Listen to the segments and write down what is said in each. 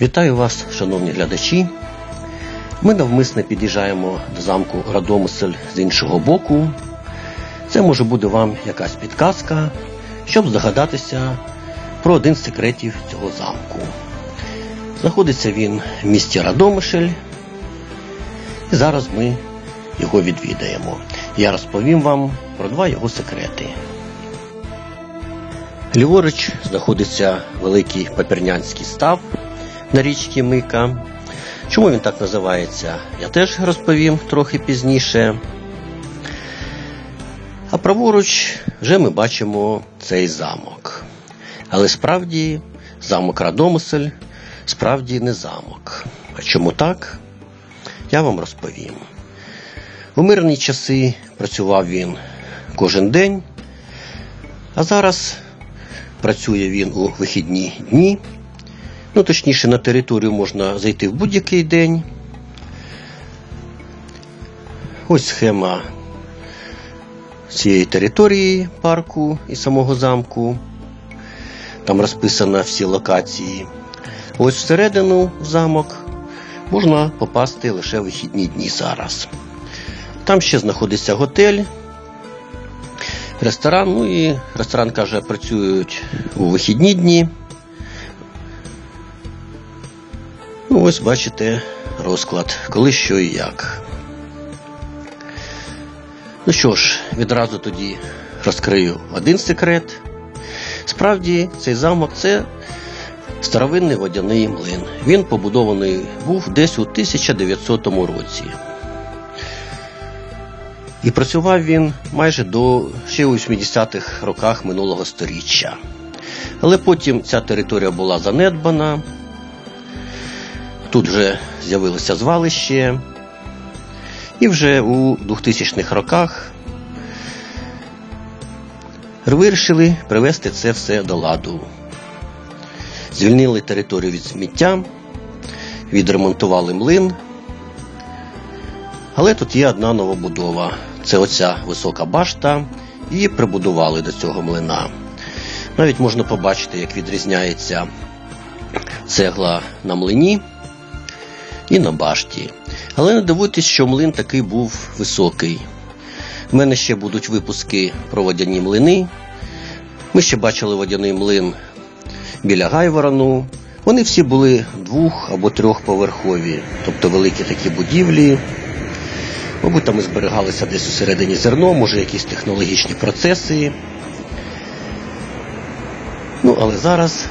Вітаю вас, шановні глядачі. Ми навмисно під'їжджаємо до замку Радомисель з іншого боку. Це може буде вам якась підказка, щоб здогадатися про один з секретів цього замку. Знаходиться він в місті Радомишль. І зараз ми його відвідаємо. Я розповім вам про два його секрети. Ліворуч знаходиться великий папірнянський став на річці Мика. Чому він так називається, я теж розповім трохи пізніше. А праворуч вже ми бачимо цей замок. Але справді замок Радомисель справді не замок. А чому так? Я вам розповім. У мирні часи працював він кожен день, а зараз працює він у вихідні дні. Ну, точніше, на територію можна зайти в будь-який день. Ось схема цієї території парку і самого замку. Там розписано всі локації. Ось всередину в замок можна попасти лише в вихідні дні зараз. Там ще знаходиться готель, ресторан. Ну і ресторан каже, працюють у вихідні дні. Ну, ось бачите розклад, коли що і як. Ну що ж, відразу тоді розкрию один секрет. Справді, цей замок це старовинний водяний млин. Він побудований був десь у 1900 році. І працював він майже до ще у 80-х роках минулого століття. Але потім ця територія була занедбана. Тут вже з'явилося звалище. І вже у 2000-х роках вирішили привести це все до ладу. Звільнили територію від сміття, відремонтували млин. Але тут є одна новобудова. Це оця висока башта, її прибудували до цього млина. Навіть можна побачити, як відрізняється цегла на млині і на башті. Але не дивуйтесь, що млин такий був високий. У мене ще будуть випуски про водяні млини. Ми ще бачили водяний млин біля Гайворону. Вони всі були двох або трьохповерхові, тобто великі такі будівлі. Мабуть, там і зберігалися десь усередині зерно, може якісь технологічні процеси. Ну, але зараз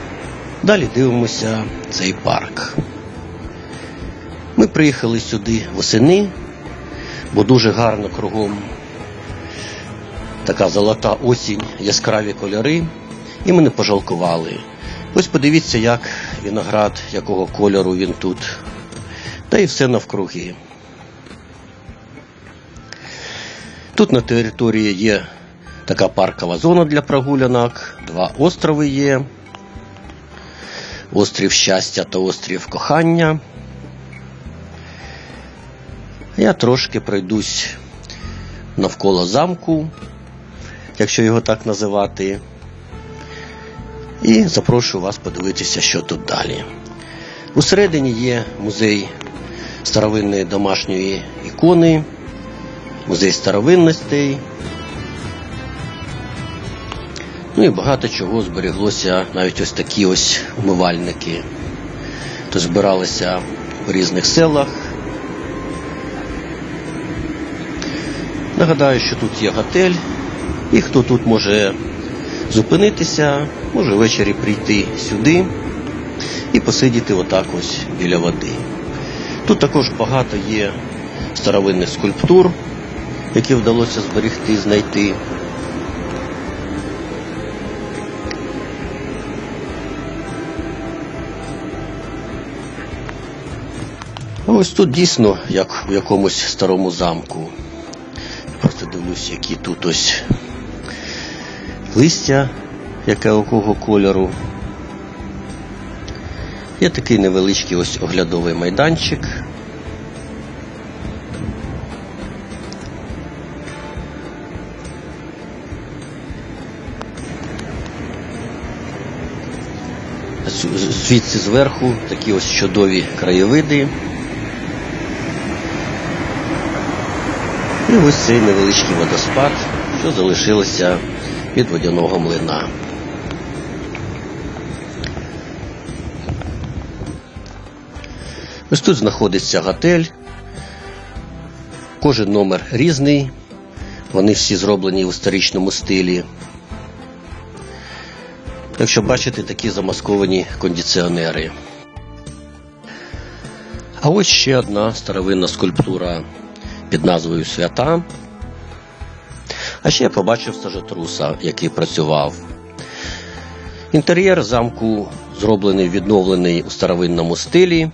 далі дивимося цей парк. Ми приїхали сюди восени, бо дуже гарно кругом така золота осінь, яскраві кольори, і ми не пожалкували. Ось подивіться, як виноград, якого кольору він тут, та і все навкруги. Тут на території є така паркова зона для прогулянок, два острови є. Острів щастя та острів кохання. Я трошки пройдусь навколо замку, якщо його так називати. І запрошую вас подивитися, що тут далі. Усередині є музей старовинної домашньої ікони, музей старовинностей. Ну і багато чого збереглося, навіть ось такі ось умивальники. То збиралися в різних селах. Нагадаю, що тут є готель, і хто тут може зупинитися, може ввечері прийти сюди і посидіти отак ось біля води. Тут також багато є старовинних скульптур, які вдалося зберегти, знайти. Ось тут дійсно як в якомусь старому замку. Дивлюсь, які тут ось листя, яке якого кольору. Є такий невеличкий ось оглядовий майданчик. Звідси зверху такі ось чудові краєвиди. І ось цей невеличкий водоспад, що залишилося від водяного млина. Ось тут знаходиться готель. Кожен номер різний. Вони всі зроблені в історичному стилі. Якщо бачите, такі замасковані кондиціонери. А ось ще одна старовинна скульптура під назвою Свята. А ще я побачив стажетруса, який працював. Інтер'єр замку зроблений, відновлений у старовинному стилі,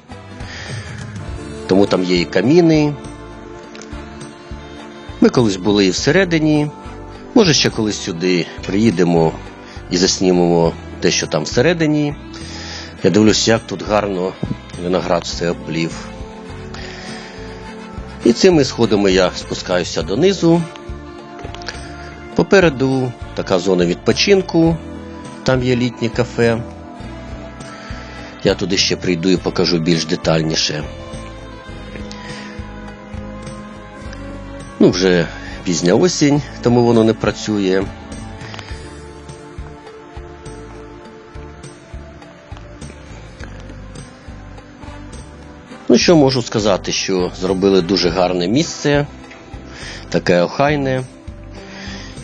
тому там є і каміни. Ми колись були і всередині. Може, ще колись сюди приїдемо і заснімемо те, що там всередині. Я дивлюся, як тут гарно виноград все облів. І цими сходами я спускаюся донизу. Попереду така зона відпочинку, там є літнє кафе. Я туди ще прийду і покажу більш детальніше. Ну, вже пізня осінь, тому воно не працює. Ну, що можу сказати, що зробили дуже гарне місце, таке охайне.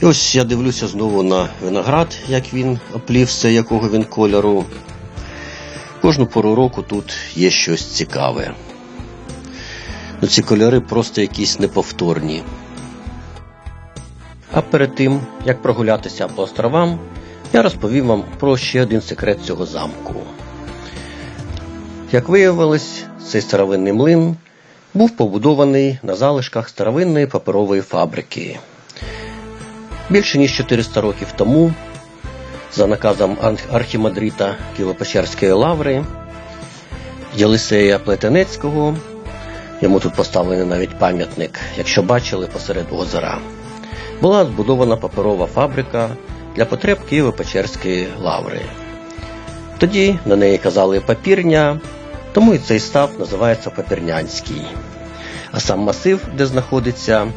І ось я дивлюся знову на виноград, як він оплівся, якого він кольору. Кожну пору року тут є щось цікаве. Ну, ці кольори просто якісь неповторні. А перед тим, як прогулятися по островам, я розповім вам про ще один секрет цього замку. Як виявилось, цей старовинний млин був побудований на залишках старовинної паперової фабрики. Більше ніж 400 років тому, за наказом архімандрита Києво-Печерської лаври Єлисея Плетенецького, йому тут поставлений навіть пам'ятник, якщо бачили посеред озера, була збудована паперова фабрика для потреб Києво-Печерської лаври. Тоді на неї казали папірня, тому і цей став називається Папірнянський. А сам масив, де знаходиться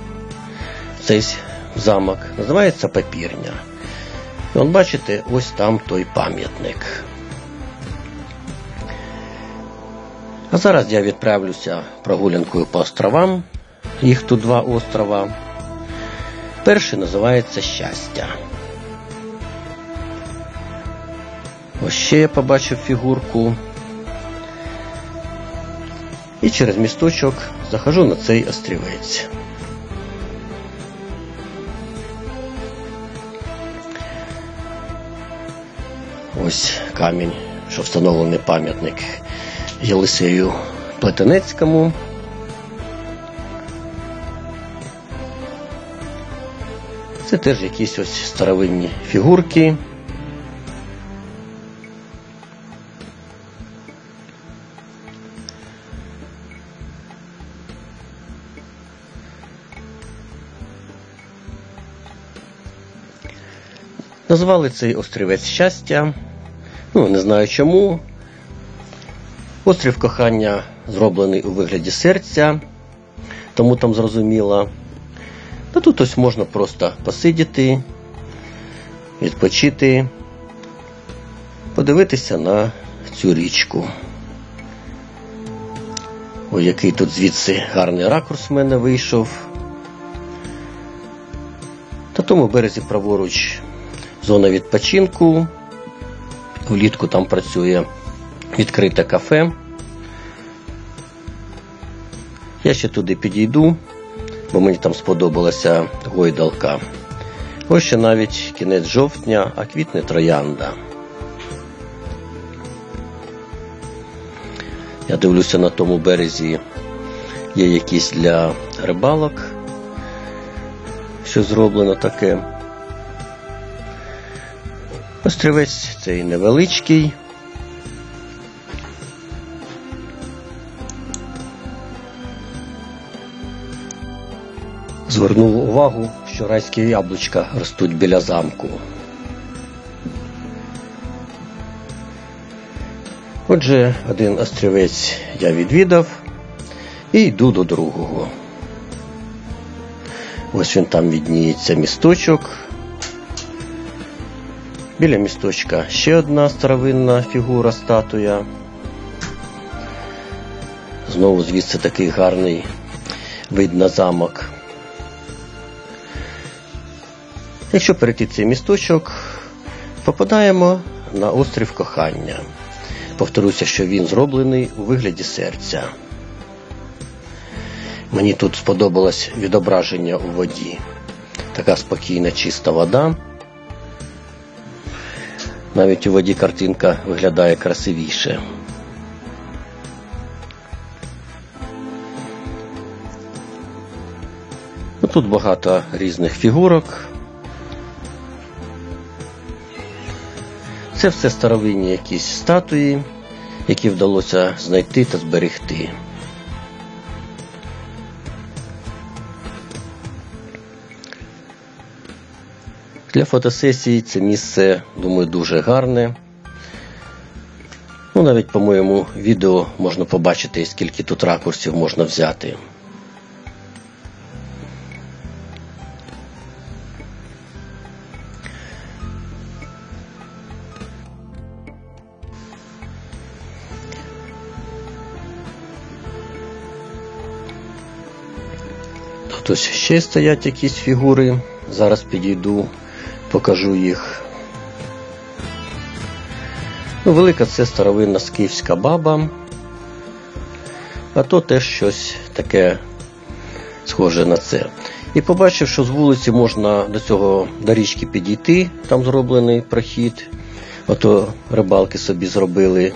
цей замок, називається Папірня. І от бачите, ось там той пам'ятник. А зараз я відправлюся прогулянкою по островам. Їх тут два острова. Перший називається Щастя. Ось ще я побачив фігурку. І через місточок захожу на цей острівець. Ось камінь, що встановлений пам'ятник Єлисею Плетенецькому. Це теж якісь ось старовинні фігурки. Назвали цей острівець щастя. Ну, не знаю чому. Острів кохання зроблений у вигляді серця, тому там зрозуміло. Та тут ось можна просто посидіти, відпочити, подивитися на цю річку. Ой, який тут звідси гарний ракурс в мене вийшов. На тому березі праворуч зона відпочинку. Влітку там працює відкрите кафе. Я ще туди підійду, бо мені там сподобалася гойдалка. Ось ще навіть кінець жовтня, а квітне троянда. Я дивлюся на тому березі є якісь для рибалок, що зроблено таке. Острівець цей невеличкий. Звернув увагу, що райські яблучка ростуть біля замку. Отже, один острівець я відвідав і йду до другого. Ось він там відніється місточок. Біля місточка ще одна старовинна фігура статуя. Знову звідси такий гарний вид на замок. Якщо перейти цей місточок, попадаємо на острів кохання. Повторюся, що він зроблений у вигляді серця. Мені тут сподобалось відображення у воді. Така спокійна, чиста вода. Навіть у воді картинка виглядає красивіше. Ну, Тут багато різних фігурок. Це все старовинні якісь статуї, які вдалося знайти та зберегти. Для фотосесії це місце, думаю, дуже гарне. Ну, навіть по моєму відео можна побачити, скільки тут ракурсів можна взяти. Тут ще стоять якісь фігури. Зараз підійду, покажу їх. Ну, велика це старовинна скіфська баба. А то теж щось таке схоже на це. І побачив, що з вулиці можна до цього до річки підійти, там зроблений прохід. Ото рибалки собі зробили,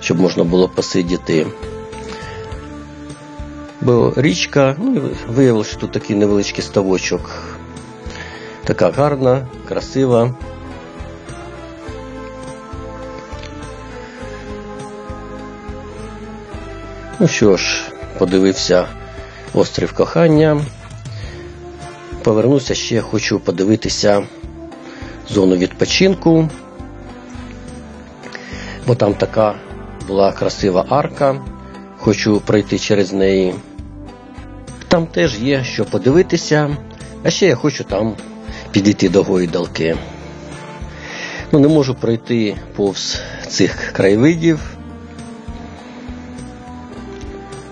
щоб можна було посидіти. Бо річка, ну, виявилося, що тут такий невеличкий ставочок. Така гарна, красива. Ну що ж, подивився острів кохання. Повернуся ще, хочу подивитися зону відпочинку, бо там така була красива арка. Хочу пройти через неї. Там теж є що подивитися, а ще я хочу там підійти до гойдалки. Ну, не можу пройти повз цих краєвидів.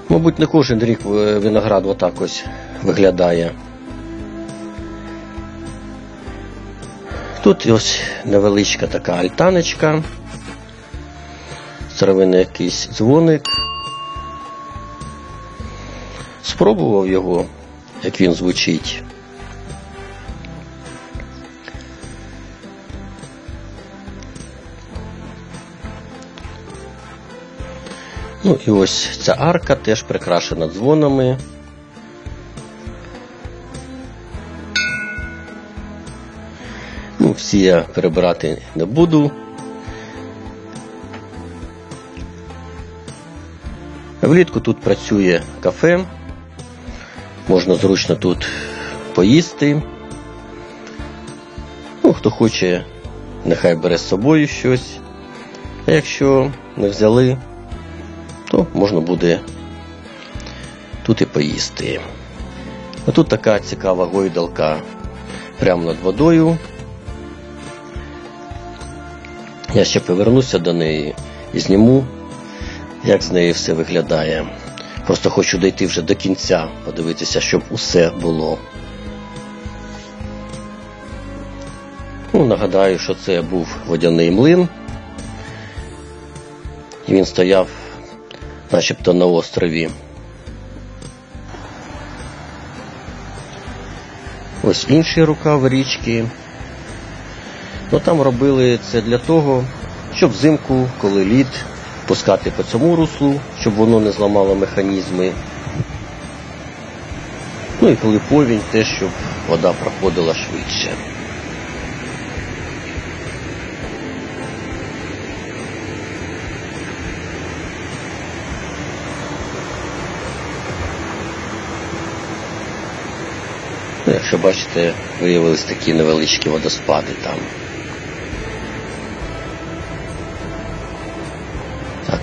Мабуть, не кожен рік е, виноград отак ось виглядає. Тут ось невеличка така альтаночка, старовинний якийсь дзвоник. Спробував його, як він звучить. Ну і ось ця арка теж прикрашена дзвонами. Ну, всі я перебирати не буду. Влітку тут працює кафе, можна зручно тут поїсти. Ну, хто хоче, нехай бере з собою щось. А якщо не взяли, то можна буде тут і поїсти. А тут така цікава гойдалка прямо над водою. Я ще повернуся до неї і зніму, як з нею все виглядає. Просто хочу дійти вже до кінця, подивитися, щоб усе було. Ну, Нагадаю, що це був водяний млин. І він стояв начебто на острові. Ось інший рукав річки. Ну там робили це для того, щоб взимку, коли лід, пускати по цьому руслу, щоб воно не зламало механізми. Ну і коли повінь, теж, щоб вода проходила швидше. Якщо бачите, виявились такі невеличкі водоспади там.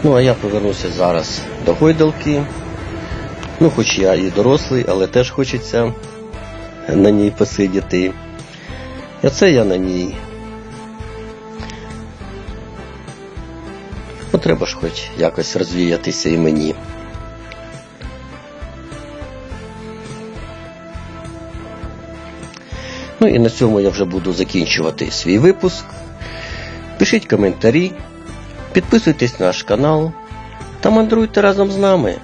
Ну, а я повернуся зараз до гойдалки. Ну, хоч я і дорослий, але теж хочеться на ній посидіти. І оце я на ній. Ну, треба ж хоч якось розвіятися і мені. Ну і на цьому я вже буду закінчувати свій випуск. Пишіть коментарі, підписуйтесь на наш канал та мандруйте разом з нами.